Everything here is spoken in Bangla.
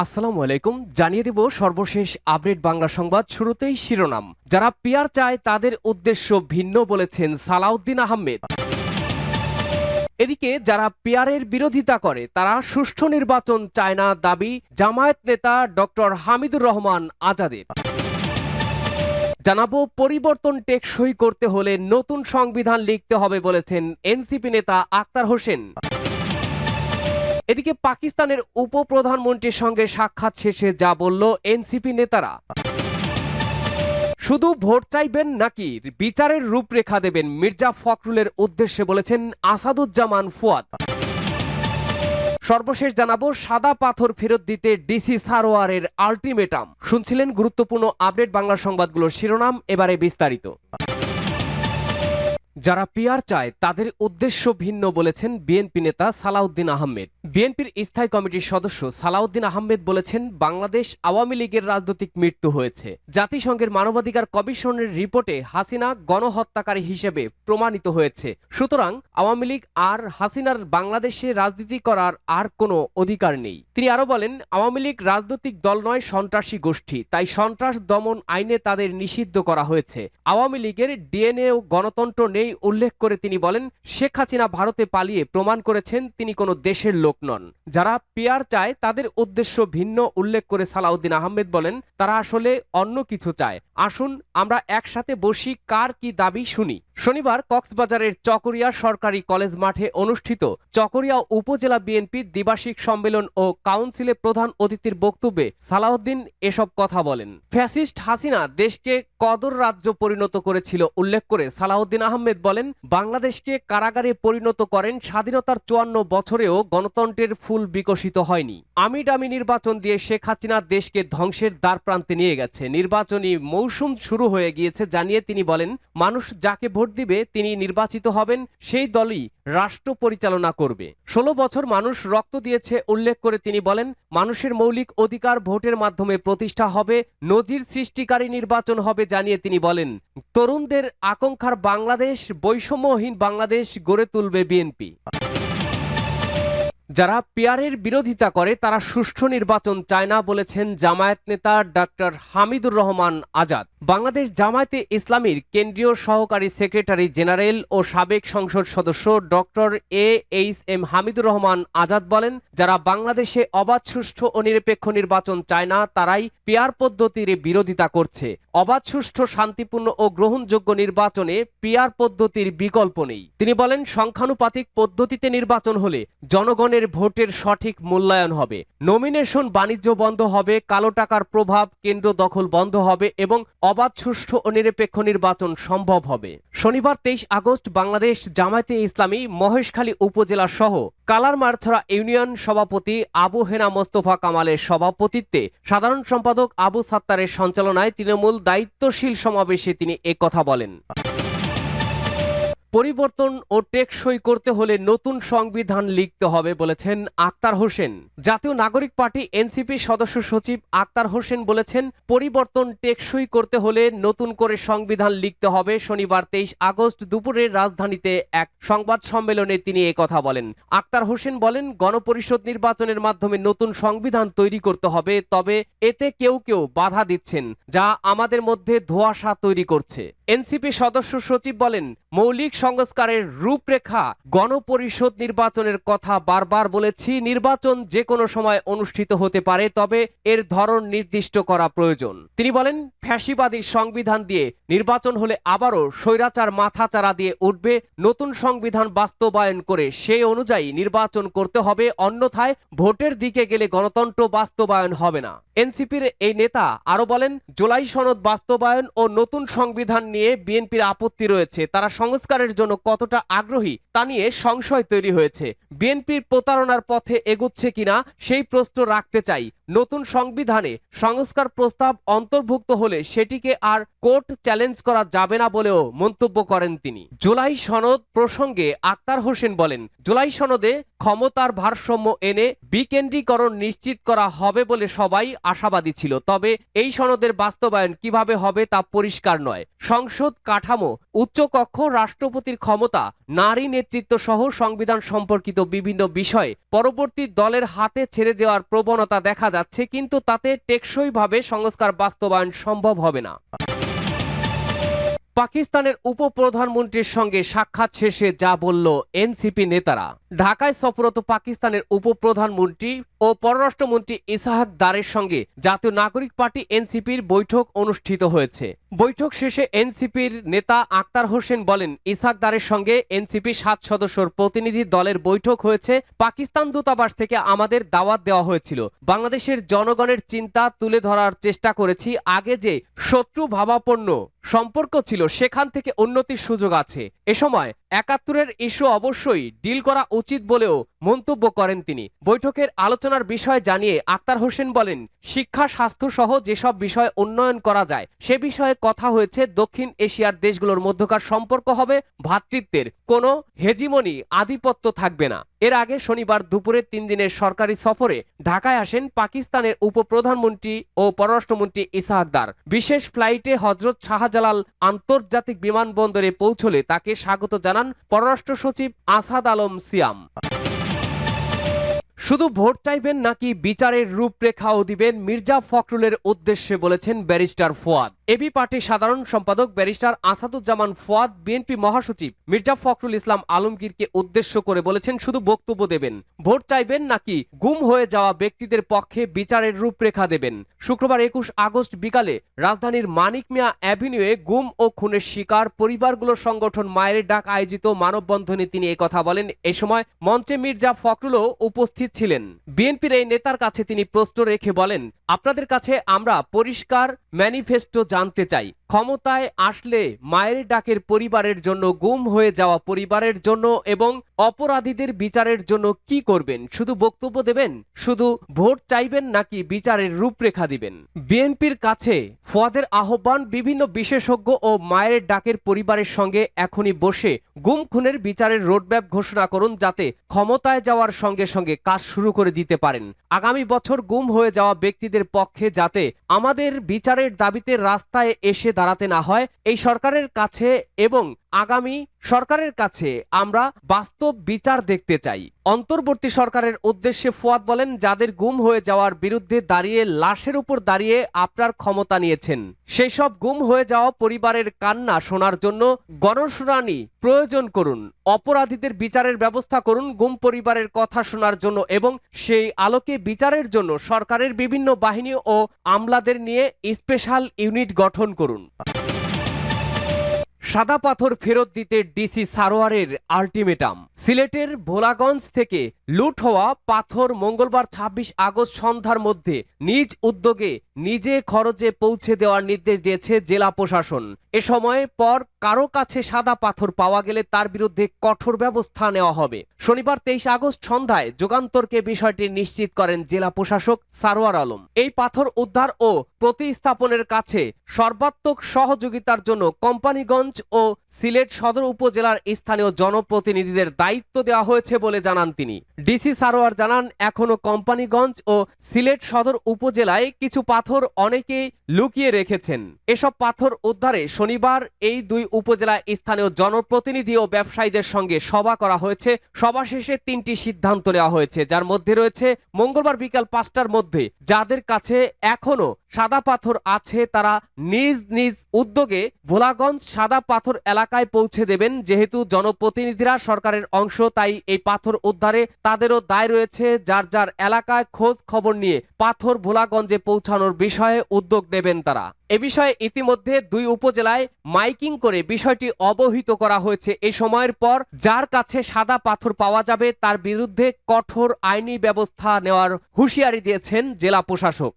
আসসালামু আলাইকুম, জানিয়ে দেব সর্বশেষ আপডেট বাংলা সংবাদ শুরুতেই শিরোনাম। যারা পিয়ার চায় তাদের উদ্দেশ্য ভিন্ন বলেছেন সালাউদ্দিন আহমেদ। এদিকে যারা পিয়ারের বিরোধিতা করে, তারা সুষ্ঠু নির্বাচন চায় না দাবি জামায়াত নেতা ডক্টর হামিদুর রহমান আজাদের। জানাব পরিবর্তন টেকসই করতে হলে নতুন সংবিধান লিখতে হবে বলেছেন এনসিপি নেতা আক্তার হোসেন। এদিকে পাকিস্তানের উপপ্রধানমন্ত্রীর সঙ্গে সাক্ষাৎ শেষে যা বলল এনসিপি নেতারা। শুধু ভোট চাইবেন নাকি বিচারের রূপরেখা দেবেন মির্জা ফখরুলের উদ্দেশ্যে বলেছেন আসাদুজ্জামান ফুয়াদ। সর্বশেষ জানাব, সাদা পাথর ফেরত দিতে ডিসি সারোয়ারের আলটিমেটাম। শুনছিলেন গুরুত্বপূর্ণ আপডেট বাংলা সংবাদগুলোর শিরোনাম, এবারে বিস্তারিত। যারা পিয়ার চায়, তাদের উদ্দেশ্য ভিন্ন বলেছেন বিএনপি নেতা সালাউদ্দিন আহমেদ। বিএনপির স্থায়ী কমিটির সদস্য সালাউদ্দিন আহমেদ বলেছেন, বাংলাদেশ আওয়ামী লীগের রাজনৈতিক মৃত্যু হয়েছে। জাতিসংঘের মানবাধিকার কমিশনের রিপোর্টে হাসিনা গণহত্যাকারী হিসেবে প্রমাণিত হয়েছে। সুতরাং আওয়ামী লীগ আর হাসিনার বাংলাদেশে রাজনীতি করার আর কোনো অধিকার নেই। তিনি আরও বলেন, আওয়ামী লীগ রাজনৈতিক দল নয়, সন্ত্রাসী গোষ্ঠী। তাই সন্ত্রাস দমন আইনে তাদের নিষিদ্ধ করা হয়েছে। আওয়ামী লীগের ডিএনএ ও গণতন্ত্র নেই উল্লেখ করে তিনি বলেন, শেখ হাসিনা ভারতে পালিয়ে প্রমাণ করেছেন তিনি কোনো দেশের লোক নন। যারা পিয়ার চায় তাদের উদ্দেশ্য ভিন্ন। উল্লেখ করে সালাউদ্দিন আহমেদ বলেন, তারা আসলে অন্য কিছু চায়। আসুন, আমরা একসাথে বসি কার কি দাবি শুনি। শনিবার কক্সবাজারের চকরিয়া সরকারি কলেজ মাঠে অনুষ্ঠিত চকরিয়া উপজেলা বিএনপির দ্বিবার্ষিক সম্মেলন ও কাউন্সিলে প্রধান অতিথির বক্তব্যে সালাউদ্দিন এসব কথা বলেন। ফ্যাসিস্ট হাসিনা দেশকে কদর রাজ্য পরিণত করেছিল উল্লেখ করে সালাউদ্দিন আহমেদ বলেন, বাংলাদেশকে কারাগারে পরিণত করেন স্বাধীনতার চুয়ান্ন বছরেও গণতন্ত্রের ফুল বিকশিত হয়নি। আমি ডামি নির্বাচন দিয়ে শেখ হাসিনা দেশকে ধ্বংসের দ্বার প্রান্তে নিয়ে গেছে। নির্বাচনী মৌসুম শুরু হয়ে গিয়েছে জানিয়ে তিনি বলেন, মানুষ যাকে দিবে, তিনি নির্বাচিত হবেন, সেই দলই রাষ্ট্র পরিচালনা করবে। ষোলো বছর মানুষ রক্ত দিয়েছে উল্লেখ করে তিনি বলেন, মানুষের মৌলিক অধিকার ভোটের মাধ্যমে প্রতিষ্ঠা হবে, নজির সৃষ্টিকারী নির্বাচন হবে জানিয়ে তিনি বলেন, তরুণদের আকাঙ্ক্ষার বাংলাদেশ, বৈষম্যহীন বাংলাদেশ গড়ে তুলবে বিএনপি। যারা পিয়ারের বিরোধিতা করে, তারা সুষ্ঠু নির্বাচন চায় না বলেছেন জামায়াত নেতা ডাক্তার হামিদুর রহমান আজাদ। বাংলাদেশ জামায়াতে ইসলামীর কেন্দ্রীয় সহকারী সেক্রেটারি জেনারেল ও সাবেক সংসদ সদস্য doctor A H M Hamidur Rahman Azad বলেন, যারা বাংলাদেশে অবাধ, সুষ্ঠু ও নিরপেক্ষ নির্বাচন চায় না, তারাই পিয়ার পদ্ধতির বিরোধিতা করছে। অবাধ, সুষ্ঠু, শান্তিপূর্ণ ও গ্রহণযোগ্য নির্বাচনে পিয়ার পদ্ধতির বিকল্প নেই। তিনি বলেন, সংখ্যানুপাতিক পদ্ধতিতে নির্বাচন হলে জনগণের ভোটের সঠিক মূল্যায়ন হবে। নমিনেশন বাণিজ্য বন্ধ হবে, কালো টাকার প্রভাব কেন্দ্র দখল বন্ধ হবে এবং অবাধ, সুষ্ঠু ও নিরপেক্ষ নির্বাচন সম্ভব হবে। শনিবার তেইশ আগস্ট বাংলাদেশ জামায়াতে ইসলামী, মহেশখালী উপজেলা সহ কালার কালারমারছড়া ইউনিয়ন সভাপতি আবু হেনা মোস্তফা কামালের সভাপতিত্বে সাধারণ সম্পাদক আবু সাত্তারের সঞ্চালনায় তৃণমূল দায়িত্বশীল সমাবেশে তিনি কথা বলেন। পরিবর্তন ও টেকসই করতে হলে নতুন সংবিধান লিখতে হবে বলেছেন আক্তার হোসেন। জাতীয় নাগরিক পার্টি এনসিপি সদস্য সচিব আক্তার হোসেন বলেছেন, পরিবর্তন টেকসই করতে হলে নতুন করে সংবিধান লিখতে হবে। শনিবার তেইশ আগস্ট দুপুরে রাজধানীতে এক সংবাদ সম্মেলনে তিনি কথা বলেন। আক্তার হোসেন বলেন, গণপরিষদ নির্বাচনের মাধ্যমে নতুন সংবিধান তৈরি করতে হবে, তবে এতে কেউ কেউ বাধা দিচ্ছেন, যা আমাদের মধ্যে ধোঁয়াশা তৈরি করছে। এনসিপি সদস্য সচিব বলেন, মৌলিক সংস্কারের রূপরেখা গণপরিষদ নির্বাচনের কথা বারবার বলেছি, নির্বাচন যে কোনো সময় অনুষ্ঠিত হতে পারে, তবে এর ধরন নির্দিষ্ট করা প্রয়োজন। তিনি বলেন, ফ্যাসিবাদী সংবিধান দিয়ে নির্বাচন হলে আবারও স্বৈরাচার মাথাচাড়া দিয়ে উঠবে, নতুন সংবিধান বাস্তবায়ন করে সেই অনুযায়ী নির্বাচন করতে হবে, অন্যথায় ভোটের দিকে গেলে গণতন্ত্র বাস্তবায়ন হবে না। এনসিপির এই নেতা আরও বলেন, জুলাই সনদ বাস্তবায়ন ও নতুন সংবিধান নিয়ে বিএনপির আপত্তি রয়েছে। তারা সংস্কারের জন্য কতটা আগ্রহী তা নিয়ে সংশয় তৈরি হয়েছে। বিএনপির প্রতারণার পথে এগুচ্ছে কিনা সেই প্রশ্ন রাখতে চাই। নতুন সংবিধানে সংস্কার প্রস্তাব অন্তর্ভুক্ত হলে সেটিকে আর কোর্ট চ্যালেঞ্জ করা যাবে না বলেও মন্তব্য করেন তিনি। জুলাই সনদ প্রসঙ্গে আক্তার হোসেন বলেন, জুলাই সনদে ক্ষমতার ভারসাম্য এনে বিকেন্দ্রীকরণ নিশ্চিত করা হবে বলে সবাই আশাবাদী ছিল। তবে এই সনদের বাস্তবায়ন কীভাবে হবে তা পরিষ্কার নয়। সংসদ কাঠামো, উচ্চকক্ষ, রাষ্ট্রপতির ক্ষমতা, নারী নেতৃত্ব সহ সংবিধান সম্পর্কিত বিভিন্ন বিষয় পরবর্তী দলের হাতে ছেড়ে দেওয়ার প্রবণতা দেখা যাচ্ছে, কিন্তু তাতে টেকসইভাবে সংস্কার বাস্তবায়ন সম্ভব হবে না। পাকিস্তানের উপপ্রধানমন্ত্রীর সঙ্গে সাক্ষাৎ শেষে যা বলল এনসিপি নেতারা, ঢাকায় সফরত পাকিস্তানের উপপ্রধানমন্ত্রী ও পররাষ্ট্রমন্ত্রী ইসাহাক দারের সঙ্গে জাতীয় নাগরিক পার্টি এনসিপির বৈঠক অনুষ্ঠিত হয়েছে। বৈঠক শেষে এনসিপির নেতা আক্তার হোসেন বলেন ইসাকদারের সঙ্গে এনসিপি সাত সদস্যর প্রতিনিধি দলের বৈঠক হয়েছে, পাকিস্তান দূতাবাস থেকে আমাদের দাওয়াত দেওয়া হয়েছিল। বাংলাদেশের জনগণের চিন্তা তুলে ধরার চেষ্টা করেছি, আগে যে শত্রু ভাবাপন্ন সম্পর্ক ছিল, সেখান থেকে উন্নতির সুযোগ আছে। এ সময় একাত্তরের ইস্যু অবশ্যই ডিল করা উচিত বলেও মন্তব্য করেন তিনি। বৈঠকের আলোচনার বিষয় জানিয়ে আক্তার হোসেন বলেন, শিক্ষা, স্বাস্থ্য সহ যেসব বিষয় উন্নয়ন করা যায়, সে বিষয়ে কথা হয়েছে দক্ষিণ এশিয়ার দেশগুলোর মধ্যকার সম্পর্ক হবে ভ্রাতৃত্বের কোনো হেজিমনি আধিপত্য থাকবে না। এর আগে শনিবার দুপুরে তিন দিনের সরকারি সফরে ঢাকায় আসেন পাকিস্তানের উপপ্রধানমন্ত্রী ও পররাষ্ট্রমন্ত্রী ইসাহাকদার বিশেষ ফ্লাইটে হজরত শাহজালাল আন্তর্জাতিক বিমানবন্দরে পৌঁছলে তাকে স্বাগত জানান পররাষ্ট্র সচিব আসাদ আলম সিয়াম। শুধু ভোট চাইবেন নাকি বিচারের রূপরেখাও দিবেন মির্জা ফখরুলের উদ্দেশ্যে বলেছেন ব্যারিস্টার ফোয়াদ। এবি পার্টির সাধারণ সম্পাদক ব্যারিস্টার আসাদুজ্জামান ফোয়াদ, বিএনপি মহাসচিব মির্জা ফখরুল ইসলাম আলমগীরকে উদ্দেশ্য করে বলেছেন, শুধু বক্তব্য দেবেন। ভোট চাইবেন নাকি গুম হয়ে যাওয়া ব্যক্তিদের পক্ষে বিচারের রূপরেখা দেবেন? শুক্রবার একুশ আগস্ট বিকালে রাজধানীর মানিক মিয়া অ্যাভিনিউয়ে গুম ও খুনের শিকার পরিবারগুলোর সংগঠন মায়ের ডাক আয়োজিত মানববন্ধনে তিনি কথা বলেন। এ সময় মঞ্চে মির্জা ফখরুলও উপস্থিত ছিলেন। বিএনপির এই নেতার কাছে তিনি প্রশ্ন রেখে বলেন, আপনাদের কাছে আমরা পরিষ্কার ম্যানিফেস্টো জানতে চাই। ক্ষমতায় আসলে মায়ের ডাকের পরিবারের জন্য গুম হয়ে যাওয়া পরিবারের জন্য এবং অপরাধীদের বিচারের জন্য কি করবেন? শুধু বক্তব্য দেবেন? শুধু ভোট চাইবেন নাকি বিচারের রূপরেখা দিবেন? বিএনপির কাছে ফোয়াদের আহ্বান বিভিন্ন বিশেষজ্ঞ ও মায়ের ডাকের পরিবারের সঙ্গে এখনই বসে গুম খুনের বিচারের রোডম্যাপ ঘোষণা করুন যাতে ক্ষমতায় যাওয়ার সঙ্গে সঙ্গে কাজ শুরু করে দিতে পারেন। আগামী বছর গুম হয়ে যাওয়া ব্যক্তিদের পক্ষে যাতে আমাদের বিচারের দাবিতে রাস্তায় এসে দাঁড়াতে না হয়, এই সরকারের কাছে এবং আগামী সরকারের কাছে আমরা বাস্তব বিচার দেখতে চাই। অন্তর্বর্তী সরকারের উদ্দেশ্যে ফুয়াদ বলেন, যাদের গুম হয়ে যাওয়ার বিরুদ্ধে দাঁড়িয়ে লাশের উপর দাঁড়িয়ে আপনার ক্ষমতা নিয়েছেন। সেই সব গুম হয়ে যাওয়া পরিবারের কান্না শোনার জন্য গণশুনানি প্রয়োজন করুন। অপরাধীদের বিচারের ব্যবস্থা করুন, গুম পরিবারের কথা শোনার জন্য এবং সেই আলোকে বিচারের জন্য সরকারের বিভিন্ন বাহিনী ও আমলাদের নিয়ে স্পেশাল ইউনিট গঠন করুন। সাদা পাথর ফেরত দিতে ডিসি সারোয়ারের আলটিমেটাম। সিলেটের ভোলাগঞ্জ থেকে লুট হওয়া পাথর মঙ্গলবার ২৬ আগস্ট সন্ধ্যার মধ্যে নিজ উদ্যোগে নিজে খরচে পৌঁছে দেওয়ার নির্দেশ দিয়েছে জেলা প্রশাসন। এ সময় পর কারও কাছে সাদা পাথর পাওয়া গেলে তার বিরুদ্ধে কঠোর ব্যবস্থা নেওয়া হবে। শনিবার তেইশ আগস্ট সন্ধ্যায় যুগান্তরকে বিষয়টি নিশ্চিত করেন জেলা প্রশাসক সারোয়ার আলম। এই পাথর উদ্ধার ও প্রতিস্থাপনের কাছে সর্বাত্মক সহযোগিতার জন্য কোম্পানিগঞ্জ ও সিলেট সদর উপজেলার স্থানীয় জনপ্রতিনিধিদের দায়িত্ব দেওয়া হয়েছে বলে জানান তিনি। ডিসি সারোয়ার জানান, এখনও কোম্পানিগঞ্জ ও সিলেট সদর উপজেলায় কিছু পাথর অনেকেই লুকিয়ে রেখেছেন। এসব পাথর উদ্ধারে শনিবার এই দুই উপজেলায় স্থানীয় জনপ্রতিনিধি ও ব্যবসায়ীদের সঙ্গে সভা করা হয়েছে। সভা শেষে তিনটি সিদ্ধান্ত নেওয়া হয়েছে। যার মধ্যে রয়েছে মঙ্গলবার বিকাল পাঁচটার মধ্যে। যাদের কাছে এখনও সাদা পাথর আছে, তারা নিজ নিজ উদ্যোগে ভোলাগঞ্জ সাদা পাথর এলাকায় পৌঁছে দেবেন। যেহেতু জনপ্রতিনিধিরা সরকারের অংশ, তাই এই পাথর উদ্ধারে তাদেরও দায় রয়েছে। যার যার এলাকায় খোঁজ খবর নিয়ে পাথর ভোলাগঞ্জে পৌঁছানোর বিষয়ে উদ্যোগ নেবেন তারা। এ বিষয়ে ইতিমধ্যে দুই উপজেলায় মাইকিং করে বিষয়টি অবহিত করা হয়েছে। এ সময়ের পর যার কাছে সাদা পাথর পাওয়া যাবে, তার বিরুদ্ধে কঠোর আইনি ব্যবস্থা নেওয়ার হুঁশিয়ারি দিয়েছেন জেলা প্রশাসক।